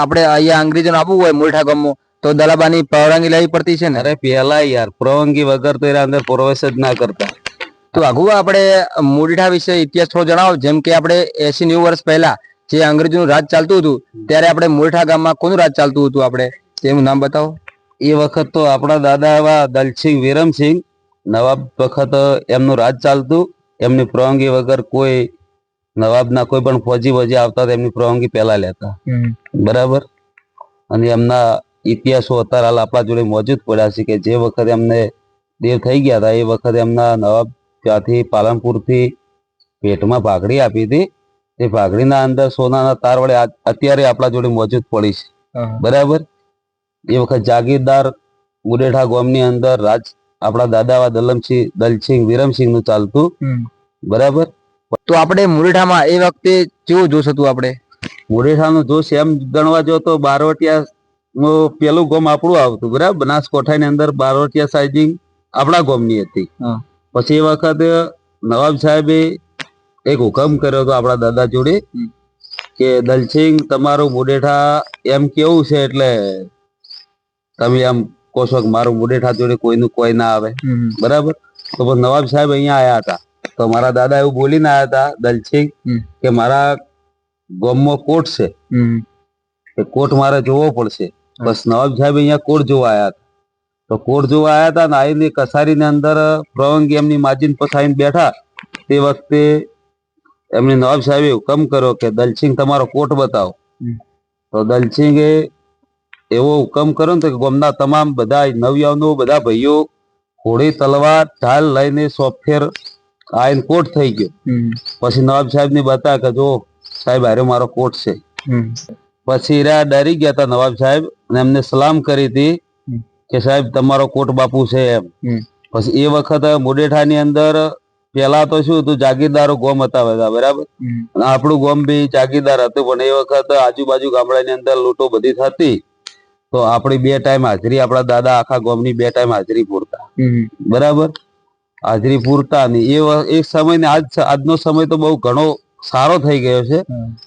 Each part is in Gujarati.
આપણે અહીંયા અંગ્રેજોને આપવું હોય મોટા ગામમાં તો દલાબાની પરવાનગી લેવી પડતી છે ને? અરે પેલા યાર પરવાનગી વગર તો એના અંદર પ્રવેશ જ ના કરતા. તો આગુ આપણે મોડીઠા વિશે ઇતિહાસ થોડો જણાવો જેમ કે આપણે એસી નેવું વર્ષ પહેલા જે અંગ્રેજોનું રાજ ચાલતું હતું ત્યારે આપણે મોડીઠા ગામમાં કોનું રાજ ચાલતું હતું આપણે? તેનું નામ બતાવો. એ વખત તો આપણા દાદા એવા દલસિંહ વિરમસિંહ નવાબ વખત એમનું રાજ ચાલતું એમની પરવાનગી વગર કોઈ નવાબના કોઈ પણ ફોજી વજી આવતા એમની પરવાનગી પહેલા લેતા. બરાબર? અને એમના ઇતિહાસો અત્યારે હાલ આપણા જોડે મોજૂદ પડ્યા છે કે જે વખતે એમને દેવ થઈ ગયા હતા એ વખતે એમના નવાબ ત્યાંથી પાલનપુરથી પેટમાં ભાગડી આપી હતી. એ ભાગડીના અંદર સોનાના તાર વડે અત્યારે આપણા જોડે મોજૂદ પડી છે. બરાબર? એ વખત જાગીરદાર ઉડેઠા ગામની અંદર રાજ આપણા દાદાવા દલમસિંહ દલસિંહ વિરમસિંહનું ચાલતું બરાબર? તો આપણે મોડીઠામાં એ વખતે કેવું જોશ હતું આપણે? મુડેઠાનું જોશ એમ ગણવા જો તો બારવટિયા નું પેલું ગોમ આપણું આવતું બરાબર? બનાસકોઠાની અંદર બારવટિયા સાઇઝિંગ આપણા ગોમની હતી. પછી એ વખતે નવાબ સાહેબે એક હુકમ કર્યો હતો આપણા દાદા જોડે કે દલસિંહ તમારું મુડેઠા એમ કેવું છે એટલે તમે એમ કહો છો કે મારું મુડેઠા જોડે કોઈનું કોઈ ના આવે. બરાબર? તો નવાબ સાહેબ અહીંયા આયા હતા. તો મારા દાદા એવું બોલીને આયા હતા દલસિંહ. કે મારા ગામમાં કોટ છે. એ કોટ મારે જોવો પડશે. બસ નવાબ સાહેબ અહીંયા કોર્ટ જોવા આવ્યા હતા. તો કોટ જોવા આવ્યા હતા ને આવીને કસારીની અંદર પ્રવંગી એમની માજીન પછાઈને બેઠા. તે વખતે એમની નવાબ સાહેબે હુકમ કર્યો કે દલસિંહ તમારો કોટ બતાવો. તો દલસિંહે એવો હુકમ કર્યો ને તો ગામના તમામ બધા નવયાવનો બધા ભાઈઓ ઘોડી તલવાર ઢાલ લઈને સોફેર આઈને કોટ થઈ ગયો. પછી નવાબ સાહેબની બતા કે જો સાહેબ હારે મારો કોટ છે. પછી હીરા ડરી ગયા હતા નવાબ સાહેબ અને એમને સલામ કરી હતી કે સાહેબ તમારો કોટ બાપુ છે એમ. પછી એ વખત મુડેઠાની અંદર પેલા તો શું હતું જાગીરદારો ગોમ હતા બધા બરાબર? આપણું ગોમ બી જાગીરદાર હતું પણ એ વખત આજુબાજુ ગામડાની અંદર લૂંટો બધી થતી. તો આપણી બે ટાઈમ હાજરી આપણા દાદા આખા ગોમની બે ટાઈમ હાજરી પૂરતા. બરાબર? હાજરી પૂરતા નહીં એ એ સમય ને આજ આજનો સમય તો બહુ ઘણો સારો થઈ ગયો છે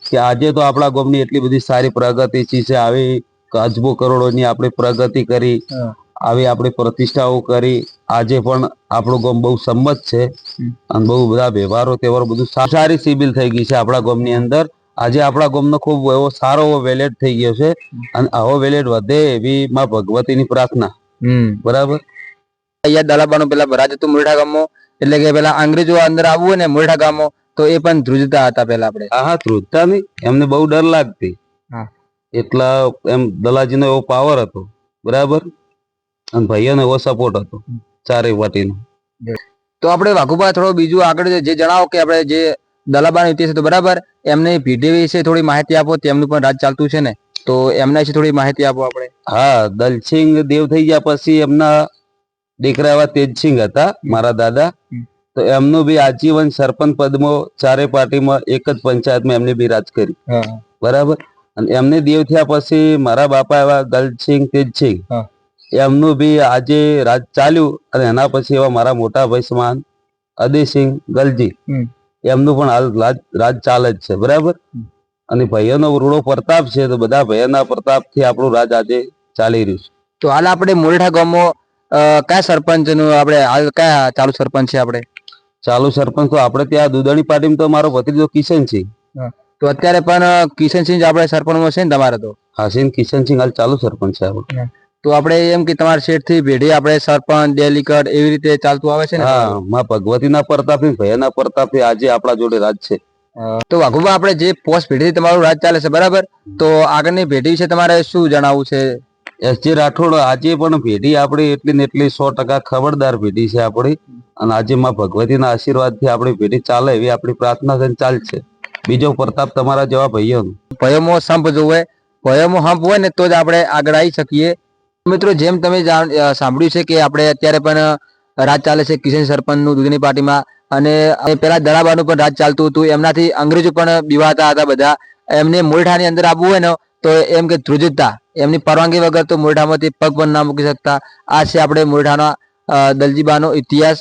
કે આજે તો આપણા ગામની એટલી બધી સારી પ્રગતિ છે આવી અજબો કરોડોની આપણે પ્રગતિ કરી આવી આપણે પ્રતિષ્ઠાઓ કરી. આજે પણ આપણું ગામ બહુ સંમત છે અને બહુ બધા વ્યવહારો તહેવારો બધું સારી સિબિલ થઈ ગઈ છે આપણા ગામની અંદર. આજે આપણા ગામનો ખૂબ એવો સારો એવો વેલેટ થઈ ગયો છે અને આવો વેલેટ વધે એવી માં ભગવતીની પ્રાર્થના. બરાબર? અહીંયા દલાબાનું પેલા ભરાજ હતું મોડીઠા ગામો એટલે કે પેલા અંગ્રેજો અંદર આવવું ને મોડીઠા ગામો તો એ પણ ધ્રુજતા હતા પેલા આપણે. હા ધ્રુજતા નહીં એમને બહુ ડર લાગતી. એટલા એમ દલાજીનો એવો પાવર હતો. બરાબર? અને ભાઈઓનો એવો સપોર્ટ હતો. ચારે પાટીનો તો આપણે વાઘુભા થોડો બીજું આગળ જે જણાવો કે આપણે જે દલાબાનો ઇતિહાસ હતો બરાબર? એમની પીઢી વિશે થોડી માહિતી આપો તેમનું પણ રાજ ચાલતું છે ને? તો એમના વિશે થોડી માહિતી આપો આપણે. હા દલસિંહ દેવ થઈ ગયા પછી એમના દીકરા એવા તેજસિંહ હતા મારા દાદા. તો એમનું બી આજીવન સરપંચ પદમાં ચારે પાર્ટીમાં એક જ પંચાયતમાં એમને બી રાજ કરી બરાબર? અને એમને દેવ થયા પછી મારા બાપા એવા ગલસિંહ તેજસિંહ એમનું બી આજે રાજ ચાલ્યું અને એના પછી એવા મારા મોટા ભાઈ સમાન અદયસિંહ ગલજી. એમનું પણ હાલ રાજ રાજ ચાલે જ છે. બરાબર? અને ભાઈઓનો રૂડો પ્રતાપ છે તો બધા ભાઈઓના પ્રતાપથી આપણું રાજ આજે ચાલી રહ્યું છે. તો હાલ આપણે મોરઠા ગામમાં કયા સરપંચનું આપણે હાલ કયા ચાલુ સરપંચ છે આપણે? ચાલુ સરપંચ તો આપણે ત્યાં દુધાણી પાર્ટીમાં તો મારો ભત્રીજો કિશનસિંહ. તો અત્યારે પણ કિશનસિંહ જ આપણે સરપંચમાં છે ને તમારે તો? હાસીન કિશનસિંહ હાલ ચાલુ સરપંચ છે આપણો. તો આપણે એમ કે તમારા શેઠથી ભેડી આપણે સરપંચ ડેલીકટ એવી રીતે ચાલતું આવે છે ને? હા માં ભગવતીના પ્રતાપથી ભયના પ્રતાપથી આજે આપણા જોડે રાજ છે. તો વાઘુબા આપણે જે પોસ્ટ પેઢી તમારું રાજ ચાલે છે બરાબર? તો આગળની પેઢી વિશે તમારે શું જણાવવું છે? એસ જે રાઠોડ આજે પણ પેઢી આપણી એટલી ને એટલી સો ટકા ખબરદાર પેઢી છે આપણી. અને આજે માં ભગવતીના આશીર્વાદથી આપણી પેઢી ચાલે એવી આપણી પ્રાર્થના છે ચાલશે બીજો પ્રતાપ તમારા જેવા ભાઈઓનો. ભયમો સંપ જોવે ભયમો હંપ હોય ને તો જ આપણે આગળ આવી શકીએ. મિત્રો, જેમ તમે સાંભળ્યું છે કે આપણે અત્યારે પણ રાજ ચાલે છે કિશન સરપંચનું દૂધની પાર્ટીમાં. અને પેલા દડાબાનું પણ રાજ ચાલતું હતું. એમનાથી અંગ્રેજો પણ બીવાતા હતા બધા. એમને મોરઠાની અંદર આવવું હોય ને તો એમ કે ધ્રુજતા, એમની પરવાનગી વગર તો મોઢામાંથી પગ પણ ના મૂકી શકતા. આ છે આપણે મોઢાના દલજીબાનો ઇતિહાસ.